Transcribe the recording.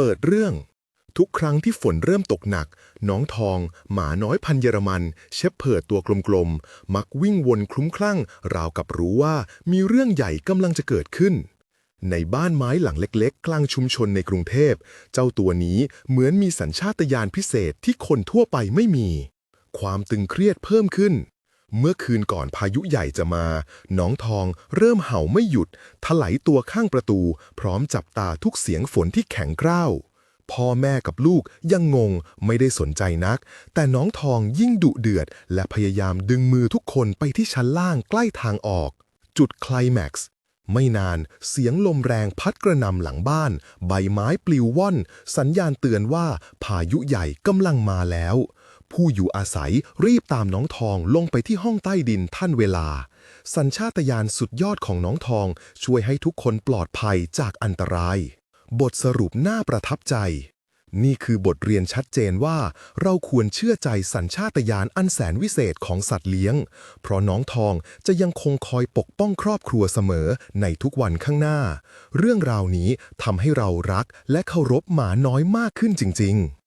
เปิดเรื่อง ทุกครั้งที่ฝนเริ่มตกหนัก น้องทอง หมาน้อยพันเยอรมัน เชฟเพิดตัวกลมๆ มักวิ่งวนคลุ้มคลั่ง ราวกับรู้ว่ามีเรื่องใหญ่กำลังจะเกิดขึ้น ในบ้านไม้หลังเล็กๆ กลางชุมชนในกรุงเทพ เจ้าตัวนี้เหมือนมีสัญชาตญาณพิเศษที่คนทั่วไปไม่มี ความตึงเครียดเพิ่มขึ้น เมื่อคืนก่อนพายุใหญ่จะมา น้องทองเริ่มเห่าไม่หยุด ถลายตัวข้างประตู พร้อมจับตาทุกเสียงฝนที่แข็งกร้าว พ่อแม่กับลูกยังงงไม่ได้สนใจนัก แต่น้องทองยิ่งดุเดือด และพยายามดึงมือทุกคนไปที่ชั้นล่างใกล้ทางออก จุดคลแม็กซ์ไม่นานเสียงลมแรงพัดกระนำหลังบ้าน ใบไม้ปลิวว่อน สัญญาณเตือนว่าพายุใหญ่กำลังมาแล้ว ผู้อยู่อาศัยรีบตามน้องทองลงไปที่ห้องใต้ดินท่านเวลา สัญชาตญาณสุดยอดของน้องทองช่วยให้ทุกคนปลอดภัยจากอันตราย บทสรุปน่าประทับใจ นี่คือบทเรียนชัดเจนว่า เราควรเชื่อใจสัญชาตญาณอันแสนวิเศษของสัตว์เลี้ยง เพราะน้องทองจะยังคงคอยปกป้องครอบครัวเสมอในทุกวันข้างหน้า เรื่องราวนี้ทำให้เรารักและเคารพหมาน้อยมากขึ้นจริง ๆ